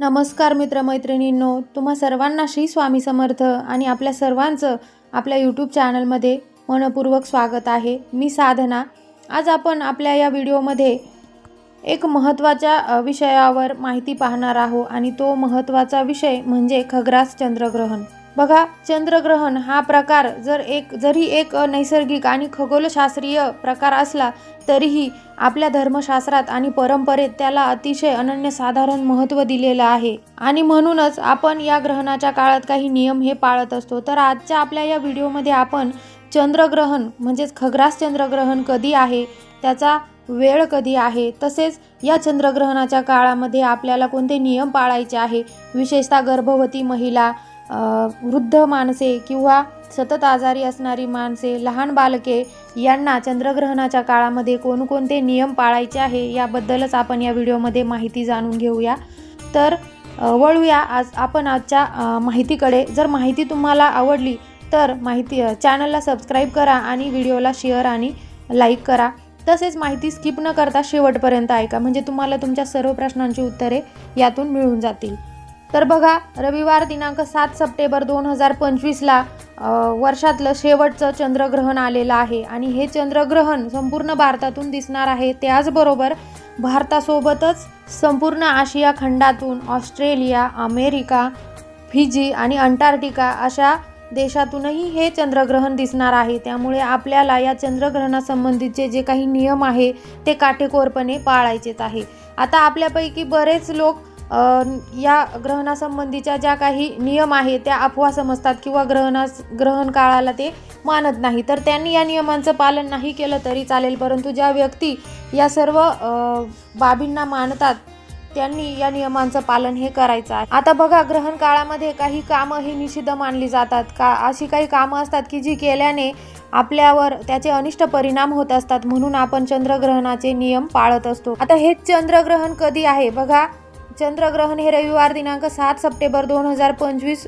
नमस्कार मित्रमैत्रिणींनो तुम्हा सर्वांना श्री स्वामी समर्थ आणि आपल्या सर्वांचं आपल्या यूट्यूब चॅनलमध्ये मनपूर्वक स्वागत आहे. मी साधना. आज आपण आपल्या या व्हिडिओमध्ये एक महत्त्वाच्या विषयावर माहिती पाहणार आहोत आणि तो महत्त्वाचा विषय म्हणजे खग्रास चंद्रग्रहण बघा चंद्रग्रहण हा प्रकार जर एक जरी एक नैसर्गिक आणि खगोलशास्त्रीय प्रकार असला तरीही आपल्या धर्मशास्त्रात आणि परंपरेत त्याला अतिशय अनन्यसाधारण महत्त्व दिलेलं आहे. आणि म्हणूनच आपण या ग्रहणाच्या काळात काही नियम हे पाळत असतो. तर आजच्या आपल्या या व्हिडिओमध्ये आपण चंद्रग्रहण म्हणजेच खग्रास चंद्रग्रहण कधी आहे त्याचा वेळ कधी आहे तसेच या चंद्रग्रहणाच्या काळामध्ये आपल्याला कोणते नियम पाळायचे आहे विशेषतः गर्भवती महिला वृद्ध माणसे किंवा सतत आजारी असणारी माणसे लहान बालके यांना चंद्रग्रहणाच्या काळामध्ये कोणकोणते नियम पाळायचे आहे याबद्दलच आपण या व्हिडिओमध्ये माहिती जाणून घेऊया. तर वळूया आज आपण आजच्या माहितीकडे. जर माहिती तुम्हाला आवडली तर माहिती चॅनलला सबस्क्राईब करा आणि व्हिडिओला शेअर आणि लाईक करा. तसेच माहिती स्किप न करता शेवटपर्यंत ऐका. म्हणजे तुम्हाला तुमच्या सर्व प्रश्नांची उत्तरे यातून मिळून जातील. तर बघा रविवार दिनांक सात सप्टेंबर दोन हजार पंचवीसला वर्षातलं शेवटचं चंद्रग्रहण आलेलं आहे. आणि हे चंद्रग्रहण संपूर्ण भारतातून दिसणार आहे. त्याचबरोबर भारतासोबतच संपूर्ण आशिया खंडातून ऑस्ट्रेलिया अमेरिका फिजी आणि अंटार्क्टिका अशा देशातूनही हे चंद्रग्रहण दिसणार आहे. त्यामुळे आपल्याला या चंद्रग्रहणासंबंधीचे जे काही नियम आहे ते काटेकोरपणे पाळायचेच आहे. आता आपल्यापैकी बरेच लोक या ग्रहणासंबंधीच्या ज्या काही नियम आहे त्या अफवा समजतात किंवा ग्रहणास ग्रहण काळाला ते मानत नाही. तर त्यांनी या नियमांचं पालन नाही केलं तरी चालेल परंतु ज्या व्यक्ती या सर्व बाबींना मानतात त्यांनी या नियमांचं पालन हे करायचं आहे. आता बघा ग्रहण काळामध्ये काही कामं ही निषिद्ध मानली जातात. का अशी काही कामं असतात की जी केल्याने आपल्यावर त्याचे अनिष्ट परिणाम होत असतात म्हणून आपण चंद्रग्रहणाचे नियम पाळत असतो. आता हे चंद्रग्रहण कधी आहे? बघा चंद्रग्रहण हे रविवार दिनांक सात सप्टेंबर दोन हजार पंचवीस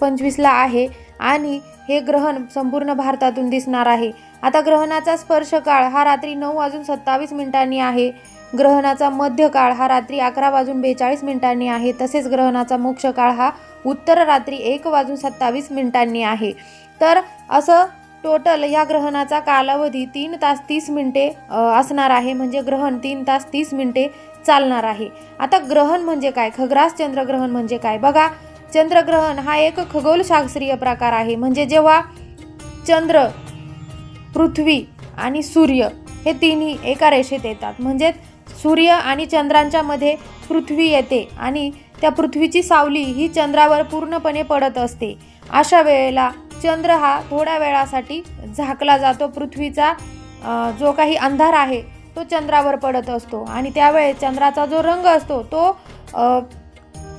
पंचवीसला आहे आणि हे ग्रहण संपूर्ण भारतातून दिसणार आहे. आता ग्रहणाचा स्पर्श काळ हा रात्री नऊ वाजून सत्तावीस मिनिटांनी आहे. ग्रहणाचा मध्य काळ हा रात्री अकरा वाजून बेचाळीस मिनिटांनी आहे. तसेच ग्रहणाचा मोक्ष काळ हा उत्तर रात्री एक वाजून सत्तावीस मिनिटांनी आहे. तर असं टोटल या ग्रहणाचा कालावधी तीन तास तीस मिनिटे असणार आहे. म्हणजे ग्रहण तीन तास तीस मिनिटे चालणार आहे. आता ग्रहण म्हणजे काय? खग्रास चंद्रग्रहण म्हणजे काय? बघा चंद्रग्रहण हा एक खगोलशास्त्रीय प्रकार आहे. म्हणजे जेव्हा चंद्र पृथ्वी आणि सूर्य हे तिन्ही एका रेषेत येतात. म्हणजेच सूर्य आणि चंद्रांच्या मध्ये पृथ्वी येते आणि त्या पृथ्वीची सावली ही चंद्रावर पूर्णपणे पडत असते. अशा वेळेला चंद्र हा थोड्या वेळासाठी झाकला जातो. पृथ्वीचा जो काही अंधार आहे तो चंद्रावर पडत असतो. आणि त्यावेळेस चंद्राचा जो रंग असतो तो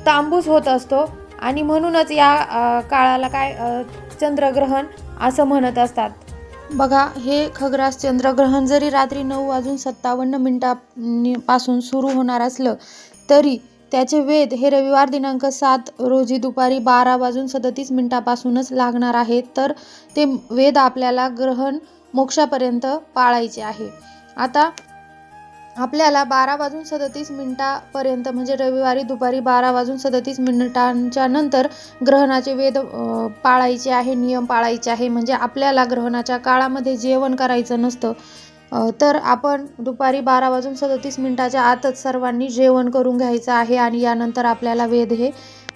तांबूस होत असतो. आणि म्हणूनच या काळाला काय चंद्रग्रहण असं म्हणत असतात. बघा हे खग्रास चंद्रग्रहण जरी रात्री नऊ वाजून सत्तावन्न मिनिटापासून सुरू होणार असलं तरी त्याचे वेध हे रविवार दिनांक सात रोजी दुपारी बारा वाजून सदतीस मिनिटापासूनच लागणार आहेत तर ते वेद आपल्याला ग्रहण मोक्षापर्यंत पाळायचे आहे. आता आपल्याला बारा वाजून सदतीस मिनिटापर्यंत म्हणजे रविवारी दुपारी बारा वाजून सदतीस मिनिटांच्या नंतर ग्रहणाचे वेद पाळायचे आहे नियम पाळायचे आहे. म्हणजे आपल्याला ग्रहणाच्या काळामध्ये जेवण करायचं नसतं. तर आपण दुपारी बारा वाजून सदतीस मिनिटाच्या आतच सर्वांनी जेवण करून घ्यायचं आहे आणि यानंतर आपल्याला वेद हे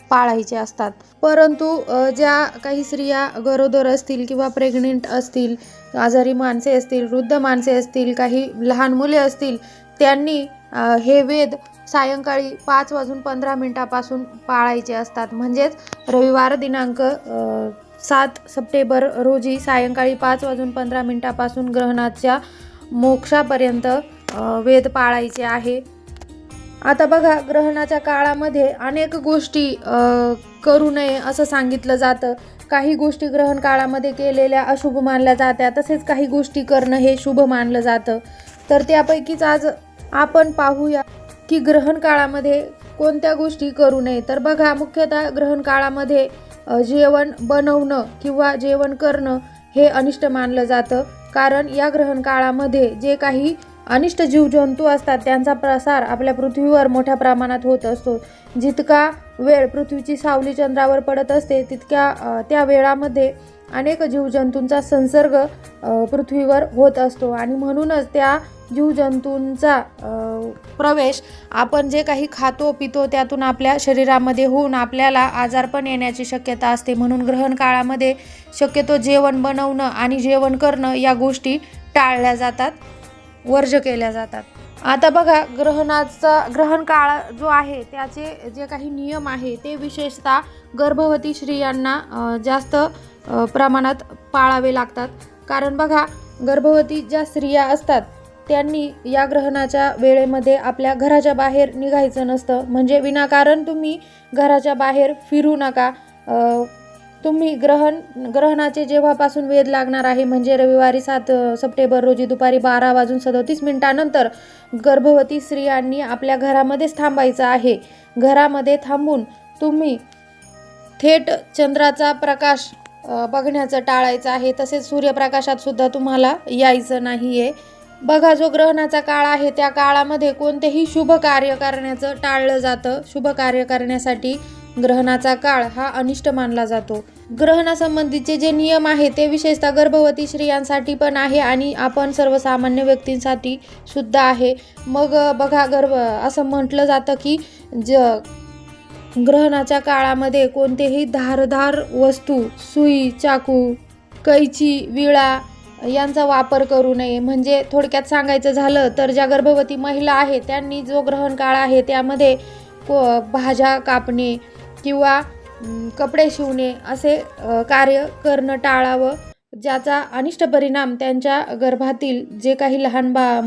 पाळायचे असतात. परंतु ज्या काही स्त्रिया गरोदर असतील किंवा प्रेग्नेंट असतील आजारी माणसे असतील वृद्ध माणसे असतील काही लहान मुले असतील त्यांनी हे वेद सायंकाळी पाच वाजून पंधरा मिनटापासून पाळायचे असतात. म्हणजेच रविवार दिनांक सात सप्टेंबर रोजी सायंकाळी पाच वाजून पंधरा मिनटापासून ग्रहणाच्या मोक्षापर्यंत वेद पाळायचे आहे. आता बघा ग्रहणाच्या काळामध्ये अनेक गोष्टी करू नये असं सांगितलं जातं. काही गोष्टी ग्रहण काळामध्ये केलेल्या अशुभ मानल्या जात्या तसेच काही गोष्टी करणं हे शुभ मानलं जातं. तर त्यापैकीच आज आपण पाहूया की ग्रहण काळामध्ये कोणत्या गोष्टी करू नये. तर बघा मुख्यतः ग्रहण काळामध्ये जेवण बनवणं किंवा जेवण करणं हे अनिष्ट मानलं जातं. कारण या ग्रहण काळामध्ये जे काही अनिष्ट जीवजंतू असतात. त्यांचा प्रसार आपल्या पृथ्वीवर मोठ्या प्रमाणात होत असतो. जितका वेळ पृथ्वीची सावली चंद्रावर पडत असते तितक्या त्या वेळामध्ये अनेक जीवजंतूंचा संसर्ग पृथ्वीवर होत असतो. आणि म्हणूनच त्या जीवजंतूंचा प्रवेश आपण जे काही खातो पितो त्यातून आपल्या शरीरामध्ये होऊन आपल्याला आजारपण येण्याची शक्यता असते. म्हणून ग्रहण काळामध्ये शक्यतो जेवण बनवणं आणि जेवण करणं या गोष्टी टाळल्या जातात. वर्ज केल्या जातात. आता बघा ग्रहणाचा ग्रहण काळ जो आहे त्याचे जे काही नियम आहे ते विशेषतः गर्भवती स्त्रियांना जास्त प्रमाणात पाळावे लागतात. कारण बघा गर्भवती ज्या स्त्रिया असतात त्यांनी या ग्रहणाच्या वेळेमध्ये आपल्या घराच्या बाहेर निघायचं नसतं. म्हणजे विनाकारण तुम्ही घराच्या बाहेर फिरू नका. तुम्ही ग्रहण ग्रहणाचे जेव्हापासून वेध लागणार आहे म्हणजे रविवारी सात सप्टेंबर रोजी दुपारी बारा वाजून सदोतीस मिनिटानंतर गर्भवती स्त्रियांनी आपल्या घरामध्येच थांबायचं आहे. घरामध्ये थांबून तुम्ही थेट चंद्राचा प्रकाश बघण्याचं टाळायचं आहे तसेच सूर्यप्रकाशात सुद्धा तुम्हाला यायचं नाही आहे बघा जो ग्रहणाचा काळ आहे त्या काळामध्ये कोणतेही शुभ कार्य करण्याचं टाळलं जातं. शुभ कार्य करण्यासाठी ग्रहणाचा काळ हा अनिष्ट मानला जातो. ग्रहणासंबंधीचे जे नियम आहे ते विशेषतः गर्भवती स्त्रियांसाठी पण आहे आणि आपण सर्वसामान्य व्यक्तींसाठी सुद्धा आहे. मग बघा गर्भ असं म्हटलं जातं की ज ग्रहणाच्या काळामध्ये कोणतेही धारधार वस्तू सुई चाकू कैची विळा यांचा वापर करू नये. म्हणजे थोडक्यात सांगायचं झालं तर ज्या गर्भवती महिला आहेत त्यांनी जो ग्रहण काळ आहे त्यामध्ये को भाज्या कापणे किंवा कपडे शिवणे असे कार्य करणं टाळावं ज्याचा अनिष्ट परिणाम त्यांच्या गर्भातील जे काही लहान बा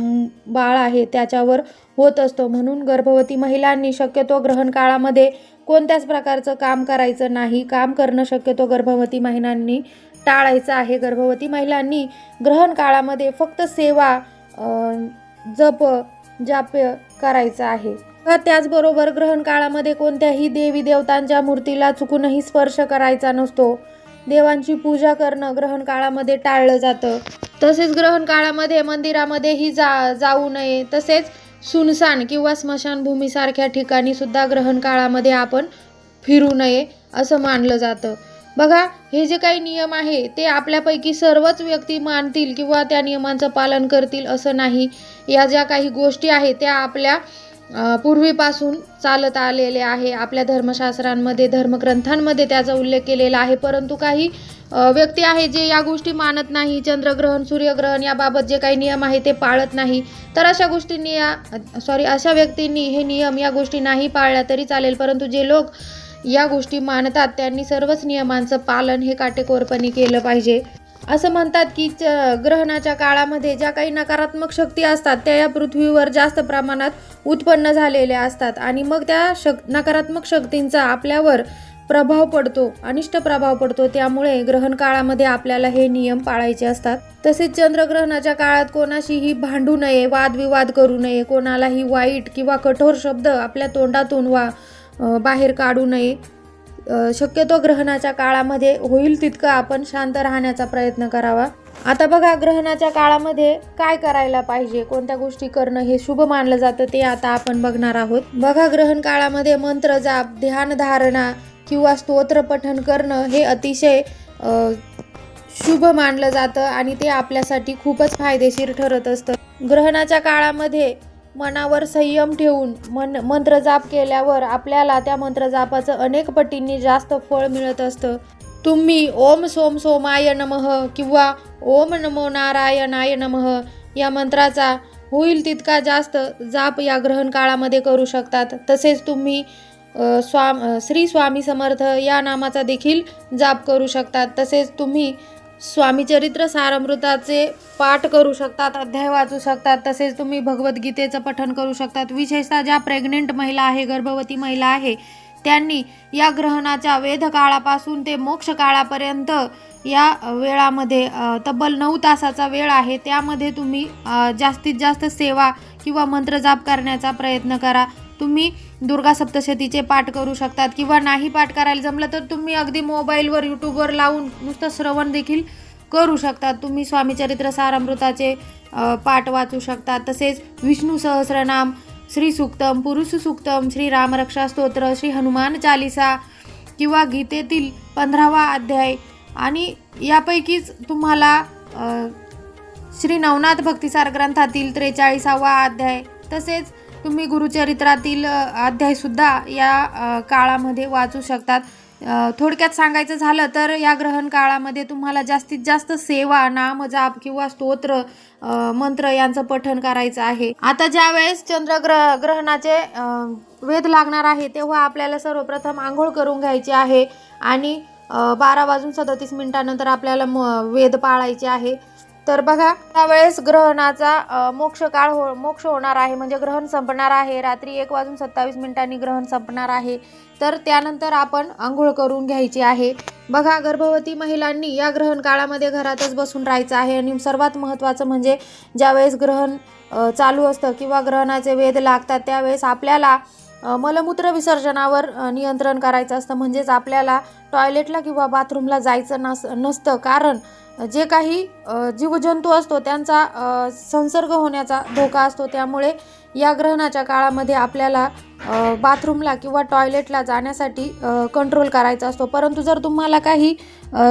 बाळ आहे त्याच्यावर होत असतो. म्हणून गर्भवती महिलांनी शक्यतो ग्रहण काळामध्ये कोणत्याच प्रकारचं काम करायचं नाही. काम करणं शक्यतो गर्भवती महिलांनी टाळायचं आहे. गर्भवती महिलांनी ग्रहण काळामध्ये फक्त सेवा जप जाप करायचं आहे. व त्याचबरोबर ग्रहण काळामध्ये कोणत्याही देवी देवतांच्या मूर्तीला चुकूनही स्पर्श करायचा नसतो. देवांची पूजा करणं ग्रहण काळामध्ये टाळलं जातं. तसेच ग्रहण काळामध्ये मंदिरामध्येही जा जाऊ नये. तसेच सुनसान किंवा स्मशानभूमीसारख्या ठिकाणी सुद्धा ग्रहण काळामध्ये आपण फिरू नये असं मानलं जातं. बघा हे जे काही नियम आहे ते आपल्यापैकी सर्वच व्यक्ती मानतील किंवा त्या नियमांचं पालन करतील असं नाही. या ज्या काही गोष्टी आहेत त्या आपल्या पूर्वीपासून चालत आलेले आहे. आपल्या धर्मशास्त्रांमध्ये धर्मग्रंथांमध्ये त्याचा उल्लेख केलेला आहे. परंतु काही व्यक्ती आहे जे या गोष्टी मानत नाही. चंद्रग्रहण सूर्यग्रहण याबाबत जे काही नियम आहे ते पाळत नाही. तर अशा गोष्टींनी या सॉरी अशा व्यक्तींनी हे नियम या गोष्टी नाही पाळल्या तरी चालेल. परंतु जे लोक या गोष्टी मानतात त्यांनी सर्वच नियमांचं पालन हे काटेकोरपणे केलं पाहिजे. असं म्हणतात की च ग्रहणाच्या काळामध्ये ज्या काही नकारात्मक शक्ती असतात त्या या पृथ्वीवर जास्त प्रमाणात उत्पन्न झालेल्या असतात. आणि मग त्या शक नकारात्मक शक्तींचा आपल्यावर प्रभाव पडतो अनिष्ट प्रभाव पडतो. त्यामुळे ग्रहण काळामध्ये आपल्याला हे नियम पाळायचे असतात. तसेच चंद्रग्रहणाच्या काळात कोणाशीही भांडू नये वादविवाद करू नये कोणालाही वाईट किंवा कठोर शब्द आपल्या तोंडातून वा बाहेर काढू नये. शक्यतो ग्रहणाच्या काळामध्ये होईल तितकं आपण शांत राहण्याचा प्रयत्न करावा. आता बघा ग्रहणाच्या काळामध्ये काय करायला पाहिजे? कोणत्या गोष्टी करणं हे शुभ मानलं जातं ते आता आपण बघणार आहोत. बघा ग्रहण काळामध्ये मंत्र जाप ध्यान धारणा किंवा स्तोत्र पठण करणं हे अतिशय शुभ मानलं जातं आणि ते आपल्यासाठी खूपच फायदेशीर ठरत असतं. ग्रहणाच्या काळामध्ये मनावर संयम ठेवून मन मंत्रजाप केल्यावर आपल्याला त्या मंत्रजापाचं अनेक पटींनी जास्त फळ मिळत असतं. तुम्ही ओम सोम सोमाय नमः किंवा ओम नमो नारायणाय नमः या मंत्राचा होईल तितका जास्त जाप या ग्रहण काळामध्ये करू शकतात. तसेच तुम्ही स्वाम श्री स्वामी समर्थ या नामाचा देखील जाप करू शकतात. तसेच तुम्ही स्वामीचरित्र सारमृताचे सारामृताचे पाठ करू शकतात अध्याय वाचू शकतात तसेच तुम्ही भगवद्गीतेचं पठन करू शकतात. विशेषतः ज्या प्रेग्नेंट महिला आहे गर्भवती महिला आहे त्यांनी या ग्रहणाच्या वेध काळापासून ते मोक्ष काळापर्यंत या वेळामध्ये तब्बल नऊ तासाचा वेळ आहे. त्यामध्ये तुम्ही जास्तीत जास्त सेवा किंवा मंत्रजाप करण्याचा प्रयत्न करा. तुम्ही दुर्गा सप्तशतीचे पाठ करू शकतात किंवा नाही पाठ करायला जमलं तर तुम्ही अगदी मोबाईलवर यूट्यूबवर लावून नुसतं श्रवण देखील करू शकतात. तुम्ही स्वामीचरित्र सारामृताचे पाठ वाचू शकता तसेच विष्णू सहस्रनाम श्री सुक्तम पुरुष सुक्तम श्री रामरक्षा स्तोत्र श्री हनुमान चालिसा किंवा गीतेतील पंधरावा अध्याय. आणि यापैकीच तुम्हाला श्री नवनाथ भक्तिसार ग्रंथातील त्रेचाळीसावा अध्याय तसेच तुम्ही गुरुचरित्रातील अध्यायसुद्धा या काळामध्ये वाचू शकतात. थोडक्यात सांगायचं झालं तर या ग्रहण काळामध्ये तुम्हाला जास्तीत जास्त सेवा नाम जाप किंवा स्तोत्र मंत्र यांचं पठण करायचं आहे. आता ज्या वेळेस चंद्रग्रह ग्रहणाचे वेध लागणार आहे तेव्हा आपल्याला सर्वप्रथम आंघोळ करून घ्यायची आहे आणि बारा वाजून सदतीस मिनिटानंतर आपल्याला म वेध पाळायचे आहे. तर बघा त्यावेळेस ग्रहणाचा मोक्ष काळ हो मोक्ष होणार आहे. म्हणजे ग्रहण संपणार आहे. रात्री एक वाजून सत्तावीस मिनिटांनी ग्रहण संपणार आहे. तर त्यानंतर आपण आंघोळ करून घ्यायची आहे. बघा गर्भवती महिलांनी या ग्रहण काळामध्ये घरातच बसून राहायचं आहे. आणि सर्वात महत्त्वाचं म्हणजे ज्यावेळेस ग्रहण चालू असतं किंवा ग्रहणाचे वेध लागतात त्यावेळेस आपल्याला मलमूत्र विसर्जनावर नियंत्रण करायचं असतं. म्हणजेच आपल्याला टॉयलेटला किंवा बाथरूमला जायचं नस नसतं. कारण जे काही जीवजंतू असतो त्यांचा संसर्ग होण्याचा धोका असतो. त्यामुळे या ग्रहणाच्या काळामध्ये आपल्याला बाथरूमला किंवा टॉयलेटला जाण्यासाठी कंट्रोल करायचा असतो. परंतु जर तुम्हाला काही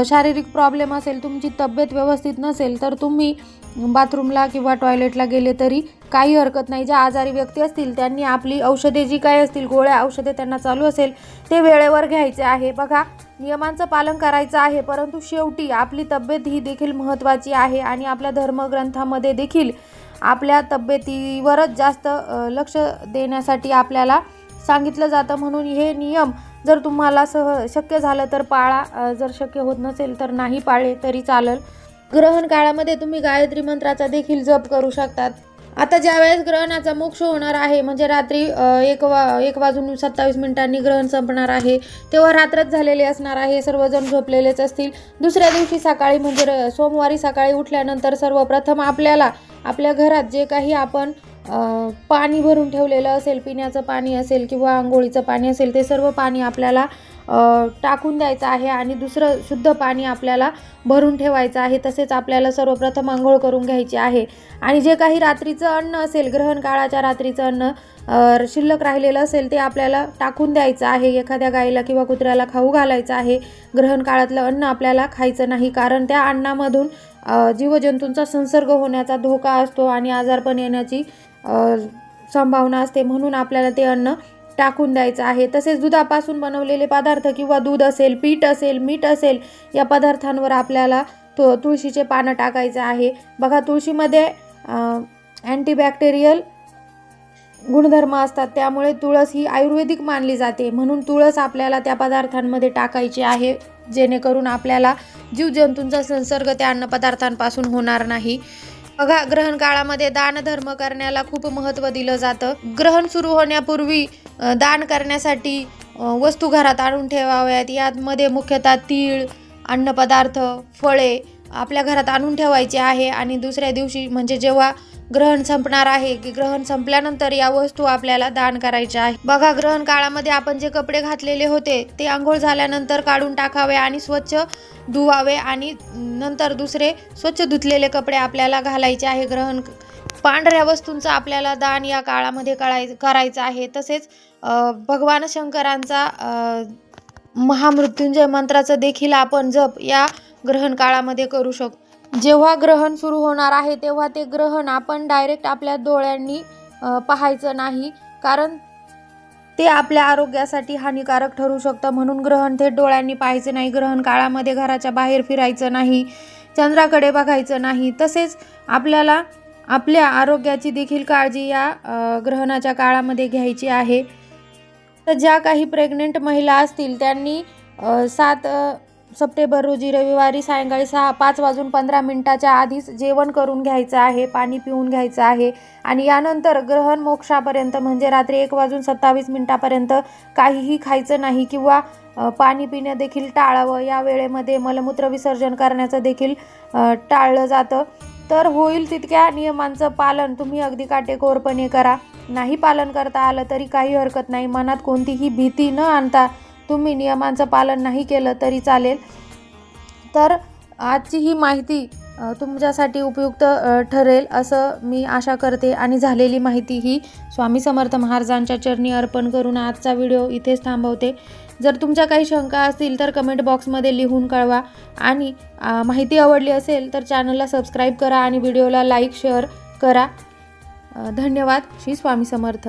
शारीरिक प्रॉब्लेम असेल तुमची तब्येत व्यवस्थित नसेल तर तुम्ही बाथरूमला किंवा टॉयलेटला गेले तरी काही हरकत नाही. ज्या आजारी व्यक्ती असतील त्यांनी आपली औषधे जी काही असतील गोळ्या औषधे त्यांना चालू असेल ते वेळेवर घ्यायचे आहे. बघा नियमांचं पालन करायचं आहे परंतु शेवटी आपली तब्येत ही देखील महत्त्वाची आहे आणि आपल्या धर्मग्रंथामध्ये देखील आपल्या तब्येतीवरच जास्त लक्ष देण्यासाठी आपल्याला सांगितलं जातं. म्हणून हे नियम जर तुम्हाला सह शक्य झालं तर पाळा. जर शक्य होत नसेल तर नाही पाळले तरी चालेल. ग्रहण काळामध्ये तुम्ही गायत्री मंत्राचा देखील जप करू शकतात. आता ज्यावेळेस ग्रहणाचा मोक्ष होणार आहे म्हणजे रात्री एक वा एक वाजून सत्तावीस मिनिटांनी ग्रहण संपणार आहे तेव्हा रात्रच झालेली असणार आहे सर्वजण झोपलेलेच असतील. दुसऱ्या दिवशी सकाळी म्हणजे र- सोमवारी सकाळी उठल्यानंतर सर्वप्रथम आपल्याला आपल्या घरात जे काही आपण पाणी भरून ठेवलेलं असेल पिण्याचं पाणी असेल किंवा आंघोळीचं पाणी असेल ते सर्व पाणी आपल्याला टाकून द्यायचं आहे आणि दुसरं शुद्ध पाणी आपल्याला भरून ठेवायचं आहे तसेच आपल्याला सर्वप्रथम आंघोळ करून घ्यायची आहे. आणि जे काही रात्रीचं अन्न असेल ग्रहण काळाच्या रात्रीचं अन्न शिल्लक राहिलेलं असेल ते आपल्याला टाकून द्यायचं आहे. एखाद्या गाईला किंवा कुत्र्याला खाऊ घालायचं आहे. ग्रहण काळातलं अन्न आपल्याला खायचं नाही कारण त्या अन्नामधून जीवजंतूंचा संसर्ग होण्याचा धोका असतो आणि आजारपण येण्याची संभावना असते. म्हणून आपल्याला ते अन्न टाकून द्यायचं आहे. तसेच दुधापासून बनवलेले पदार्थ किंवा दूध असेल पीठ असेल मीठ असेल या पदार्थांवर आपल्याला तो तुळशीचे पानं टाकायचं आहे. बघा तुळशीमध्ये अँटीबॅक्टेरियल गुणधर्म असतात. त्यामुळे तुळस ही आयुर्वेदिक मानली जाते. म्हणून तुळस आपल्याला त्या पदार्थांमध्ये टाकायची आहे. जेणेकरून आपल्याला जीवजंतूंचा संसर्ग त्या अन्नपदार्थांपासून होणार नाही. बघा ग्रहण काळामध्ये दानधर्म करण्याला खूप महत्त्व दिलं जातं. ग्रहण सुरू होण्यापूर्वी दान करण्यासाठी वस्तू घरात आणून ठेवाव्यात. यामध्ये मुख्यतः तीळ अन्नपदार्थ फळे आपल्या घरात आणून ठेवायचे आहे आणि दुसऱ्या दिवशी म्हणजे जेव्हा ग्रहण संपणार आहे की ग्रहण संपल्यानंतर या वस्तू आपल्याला दान करायच्या आहे बघा ग्रहण काळामध्ये आपण जे कपडे घातलेले होते ते आंघोळ झाल्यानंतर काढून टाकावे आणि स्वच्छ धुवावे आणि नंतर दुसरे स्वच्छ धुतलेले कपडे आपल्याला घालायचे आहे. ग्रहण पांढऱ्या वस्तूंचं आपल्याला दान या काळामध्ये कळाय करायचं आहे. तसेच भगवान शंकरांचा महामृत्युंजय मंत्राचं देखील आपण जप या ग्रहण काळामध्ये करू शकतो जेव्हा ग्रहण सुरू होणार आहे तेव्हा ते ग्रहण आपण डायरेक्ट आपल्या डोळ्यांनी पाहायचं नाही. कारण ते आपल्या आरोग्यासाठी हानिकारक ठरू शकतं. म्हणून ग्रहण थेट डोळ्यांनी पाहायचं नाही. ग्रहण काळामध्ये घराच्या बाहेर फिरायचं नाही. चंद्राकडे बघायचं नाही. तसेच आपल्याला आपल्या आरोग्याची देखील काळजी या ग्रहणाच्या काळामध्ये घ्यायची आहे. तर ज्या काही प्रेग्नेंट महिला असतील त्यांनी सात सप्टेंबर रोजी रविवारी सायंकाळी सहा पाच वाजून पंधरा मिनिटाच्या आधीच जेवण करून घ्यायचं आहे पाणी पिऊन घ्यायचं आहे आणि यानंतर ग्रहण मोक्षापर्यंत म्हणजे रात्री एक वाजून सत्तावीस मिनिटापर्यंत काहीही खायचं नाही किंवा पाणी पिणं देखील टाळावं. या वेळेमध्ये मलमूत्र विसर्जन करण्याचं देखील टाळलं जातं. तर होईल तितक्या नियमांचं पालन तुम्ही अगदी काटेकोरपणे करा. नाही पालन करता आलं तरी काही हरकत नाही. मनात कोणतीही भीती न आणता तुम्ही नियमांचं पालन नाही केलं तरी चालेल. तर आजची ही माहिती तुमच्यासाठी उपयुक्त ठरेल असं मी आशा करते. आणि झालेली माहिती ही स्वामी समर्थ महाराजांच्या चरणी अर्पण करून आजचा व्हिडिओ इथेच थांबवते. जर तुमच्या काही शंका असतील तर कमेंट बॉक्समध्ये लिहून कळवा. आणि माहिती आवडली असेल तर चॅनलला सबस्क्राईब करा आणि व्हिडिओला लाईक शेअर करा. धन्यवाद. श्री स्वामी समर्थ.